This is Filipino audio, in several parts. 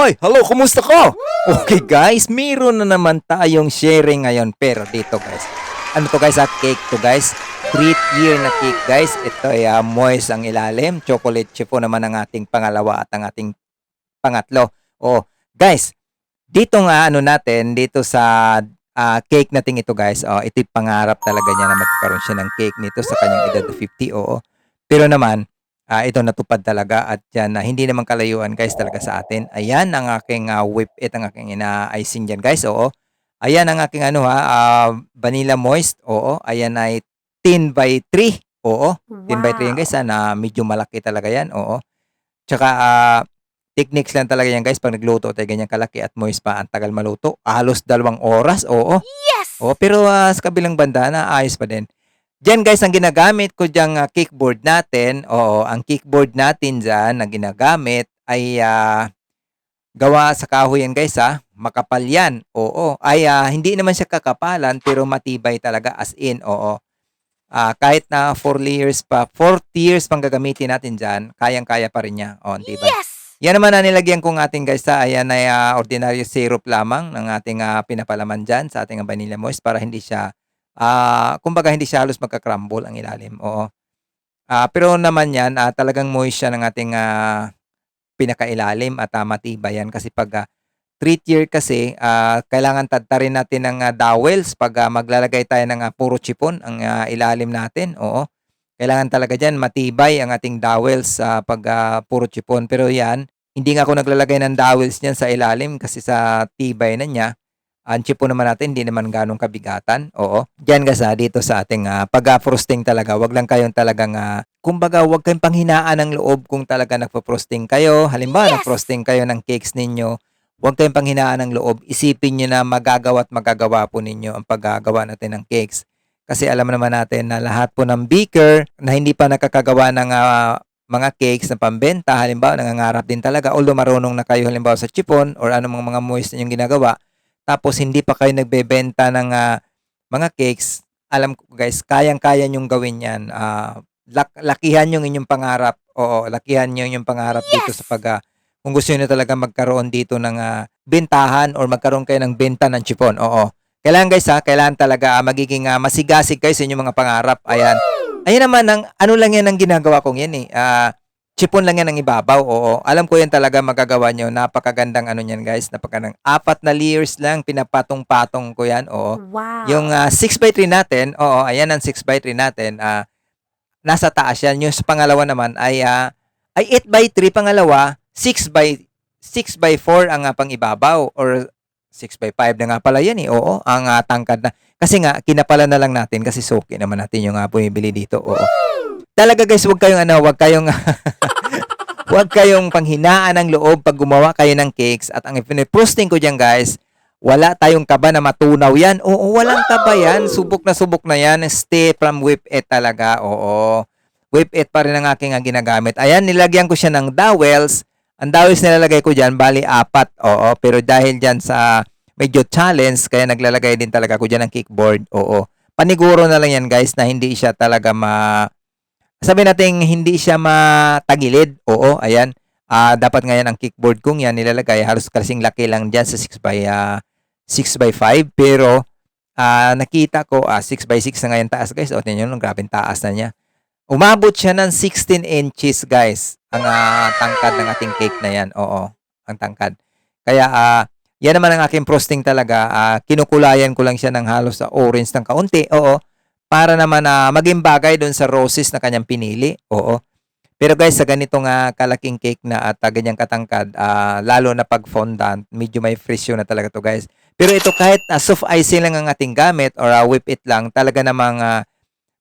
Hoy, hello, kumusta ka? Okay guys, meron na naman tayong sharing ngayon. Pero dito guys, ano to guys, ah, cake to guys. Treat year na cake guys. Ito ay ah, moist ang ilalim. Chocolate chip po naman ang ating pangalawa at ang ating pangatlo. Oh, guys, dito nga ano natin, dito sa ah, cake nating ito guys. Oh, ito yung pangarap talaga niya na magkaroon siya ng cake nito sa kanyang edad na 50. Oo. Pero naman, ah, ito natupad talaga at yan na hindi naman kalayuan guys talaga sa atin. Ayan ang aking ah, whip it ang aking ina-icing dyan guys. Oo. Ayan ang aking ano ha, ah, vanilla moist. Oo. Ayan ay 10 by 3. Oo. 10 by 3 yan guys na medyo malaki talaga yan. Oo. Tsaka ah, techniques lang talaga yan guys pag nagluto tayo ganyan kalaki at moist pa ang tagal maluto. Halos dalawang oras. Oo. Yes! Oh, pero ah, sa kabilang banda na ayos pa din. Diyan guys, ang ginagamit ko diyang ah, kickboard natin, oo, ang kickboard natin dyan na ginagamit ay ah, gawa sa kahoy yan guys ha, makapal yan, oo. Ay ah, hindi naman siya kakapalan pero matibay talaga as in, oo. Ah, kahit na 4 years pa, 4 years pang gagamitin natin dyan, kayang-kaya pa rin niya. Oh, ang tibay. Yes! Yan naman na nilagyan kong ating guys sa ayan ay ah, ordinary syrup lamang ng ating ah, pinapalaman dyan sa ating ah, vanilla moist para hindi siya ah kumbaga hindi siya halos magka-crumble ang ilalim. Oo. Ah, pero naman yan ah, talagang moist siya ng ating ah, pinakailalim at ah, matibay yan kasi pag ah, treat year kasi ah, kailangan tadtarin natin ng ah, dowels pag ah, maglalagay tayo ng ah, puro chipon ang ah, ilalim natin. Oo. Kailangan talaga dyan matibay ang ating dowels sa pag ah, puro chipon. Pero yan, hindi nga ako naglalagay ng dowels niyan sa ilalim kasi sa tibay na niya. Ang chipon naman natin, hindi naman ganong kabigatan. Oo. Diyan guys ah, dito sa ating ah, pag-frosting talaga, wag lang kayong talagang, ah, kumbaga wag kayong panghinaan ng loob kung talaga nagpo-frosting kayo. Halimbawa, Yes! nag-frosting kayo ng cakes ninyo, Huwag kayong panghinaan ng loob. Isipin nyo na magagawa at magagawa po ninyo ang paggagawa natin ng cakes. Kasi alam naman natin na lahat po ng baker na hindi pa nakakagawa ng ah, mga cakes na pambenta, halimbawa nangangarap din talaga, although marunong na kayo halimbawa sa chipon or anong mga moist na yung ginagawa, tapos hindi pa kayo nagbebenta ng ah, mga cakes, alam ko guys, kayang-kaya nyong gawin yan. Ah, lak- lakihan yung inyong pangarap. Oo, lakihan nyo yung pangarap dito sa Yes! pag ah, kung gusto niyo talaga magkaroon dito ng ah, bentahan or magkaroon kayo ng benta ng chipon. Oo. Kailangan guys ha, kailangan talaga ah, magiging ah, masigasig kayo sa inyong mga pangarap. Ayan. Ayan naman, ang, ano lang yan ang ginagawa kong yan eh. Ah, chipon lang yan ang ibabaw. Oo. Alam ko yan talaga magagawa nyo. Napakagandang ano yan guys. Napakagandang apat na layers lang. Pinapatong-patong ko yan. Oo. Wow! Yung 6x3 natin, oo, ayan ang 6x3 natin. ah nasa taas yan. Yung sa pangalawa naman ay ah, ay 8x3 pangalawa, 6 by 6 by 4 ang ah, pangibabaw or 6 by 5 na nga pala yan eh. Oo, ang ah, tangkad na. Kasi nga kinapala na lang natin kasi suki naman natin yung uh, bumibili dito. Oo. Talaga guys, wag kayong ano, wag kayong Huwag kayong panghinaan ng loob pag gumawa kayo ng cakes at ang ipiniposting ko diyan guys, wala tayong kaba na matunaw yan. Oo, walang kaba yan. Subok na subok na yan. Stay from whip it talaga. Oo. Whip it pa rin ang aking ah, ginagamit. Ayan, nilagyan ko siya ng dowels. Ang dowels nilalagay ko dyan, bali apat. Oo, pero dahil dyan sa medyo challenge, kaya naglalagay din talaga ko dyan ng kickboard. Oo. Paniguro na lang yan guys na hindi siya talaga ma... Sabi natin hindi siya matagilid. Oo, ayan. Ah, dapat ngayon ang kickboard kong yan nilalagay halos kasing laki lang diyan sa 6 by ah, 6 by 5 pero ah, nakita ko ah, 6 by 6 na ngayon taas guys. O tingnan niyo, grabe taas na niya. Umabot siya ng 16 inches guys ang ah, tangkad ng ating cake na yan. Oo, ang tangkad. Kaya ah, yan naman ang aking frosting talaga. Ah, kinukulayan ko lang siya ng halos sa orange ng kaunti. Oo. Para naman na maging bagay doon sa roses na kanyang pinili. Oo. Pero guys, sa ganitong nga kalaking cake na at ah, ganyang katangkad, ah, lalo na pag fondant, medyo may fresyo na talaga to guys. Pero ito kahit ah, soft icing lang ang ating gamit or ah, whip it lang, talaga namang ah,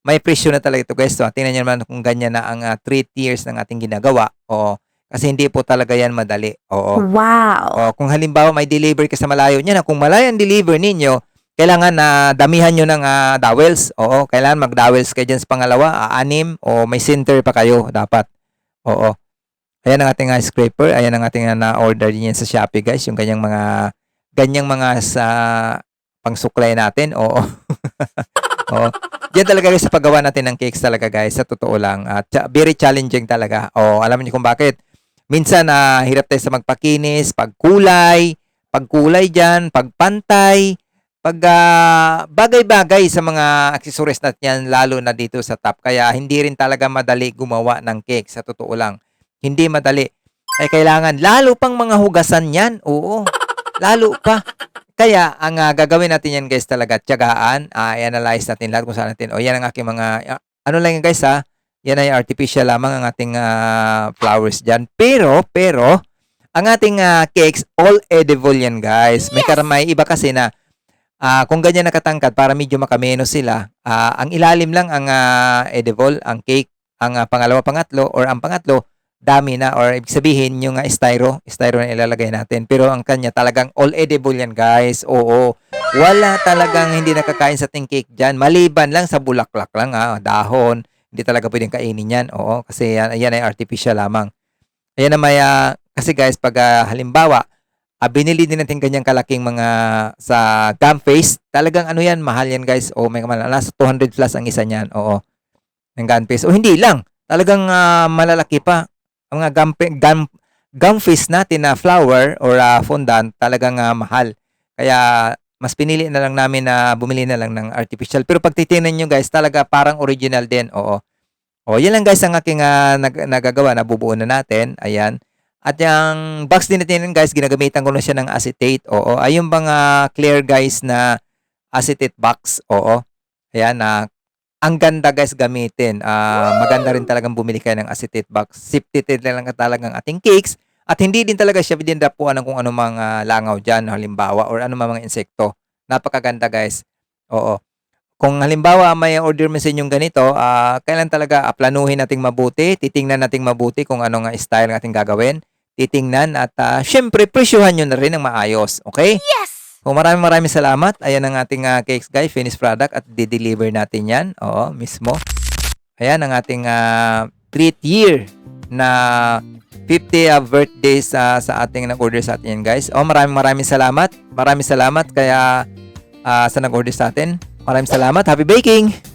may presyo na talaga ito guys. So, tingnan nyo naman kung ganyan na ang 3 tiers ng ating ginagawa. Oo. Kasi hindi po talaga yan madali. Oo. Wow! O, kung halimbawa may deliver ka sa malayo niya, kung malayo ang deliver ninyo, kailangan na damihan nyo ng ah, dowels. Oo, kailangan mag-dowels kayo dyan sa pangalawa, ah, anim, o may center pa kayo, dapat. Oo. Ayan ang ating ah, scraper. Ayan ang ating ah, na-order niyan sa Shopee, guys. Yung ganyang mga, ganyang mga sa pangsuklay natin. Oo. Oo. Diyan talaga guys sa paggawa natin ng cakes talaga guys, sa totoo lang. At very challenging talaga. O, alam niyo kung bakit? minsan na hirap tayo sa magpakinis, pagkulay, pagkulay diyan, pagpantay, pag ah, bagay-bagay sa mga accessories natin yan, lalo na dito sa top. Kaya hindi rin talaga madali gumawa ng cake, sa totoo lang. Hindi madali. Ay kailangan, lalo pang mga hugasan yan. Oo, lalo pa. Kaya, ang ah, gagawin natin yan guys talaga, tiyagaan, ah, i-analyze natin lahat kung saan natin. O yan ang aking mga, ah, ano lang yan guys ha, yan ay artificial lamang ang ating ah, flowers dyan. Pero, pero, ang ating ah, cakes, all edible yan guys. May karamay, iba kasi na, ah, kung ganyan nakatangkad, para medyo makameno sila, ah, ang ilalim lang ang ah, edible, ang cake, ang ah, pangalawa, pangatlo, or ang pangatlo, dami na, or ibig sabihin, yung ah, styro, styro na ilalagay natin. Pero ang kanya talagang all edible yan guys. Oo, wala talagang hindi nakakain sa ating cake dyan. Maliban lang sa bulaklak lang, ah, dahon, hindi talaga pwedeng kainin yan. Oo, kasi yan, yan ay artificial lamang. Ayan na may, ah, kasi guys, pag ah, halimbawa, ah, binili din natin ganyang kalaking mga sa gum face, talagang ano yan, mahal yan guys. O may kamala, nasa 200 plus ang isa niyan. Oo, ng gum face. O hindi lang, talagang ah, malalaki pa. Ang mga gum, gum, gum face natin na flower or ah, fondant, talagang ah, mahal. Kaya mas pinili na lang namin na bumili na lang ng artificial. Pero pag titingnan nyo guys, talaga parang original din. Oo. O, yan lang guys ang aking ah, nag- nagagawa. Nabubuo na natin. Ayan. At yung box din natin guys, ginagamitan ko na siya ng acetate. Oo. Ay yung mga clear guys na acetate box. Oo. Ayan na ang ganda guys gamitin. Ah, maganda rin talagang bumili kayo ng acetate box. Siptited lang talagang ating cakes. At hindi din talaga siya dindapuan ng kung ano mga langaw dyan, halimbawa, or ano mga insekto. Napakaganda guys. Oo. Kung halimbawa may order mo sa inyong ganito, ah, kailan talaga ah, planuhin nating mabuti, titingnan nating mabuti kung ano nga style ng ating gagawin, titingnan at ah, syempre presyohan nyo na rin ng maayos. Okay? Yes! Kung maraming maraming salamat, ayan ang ating ah, cakes guys, finished product at di-deliver natin yan. Oo, mismo. Ayan ang ating ah, treat year na 50 ah, birthday sa sa ating nag-order sa atin yan guys. Oh, maraming maraming salamat. Maraming salamat kaya ah, sa nag-order sa atin. Maraming salamat. Happy baking!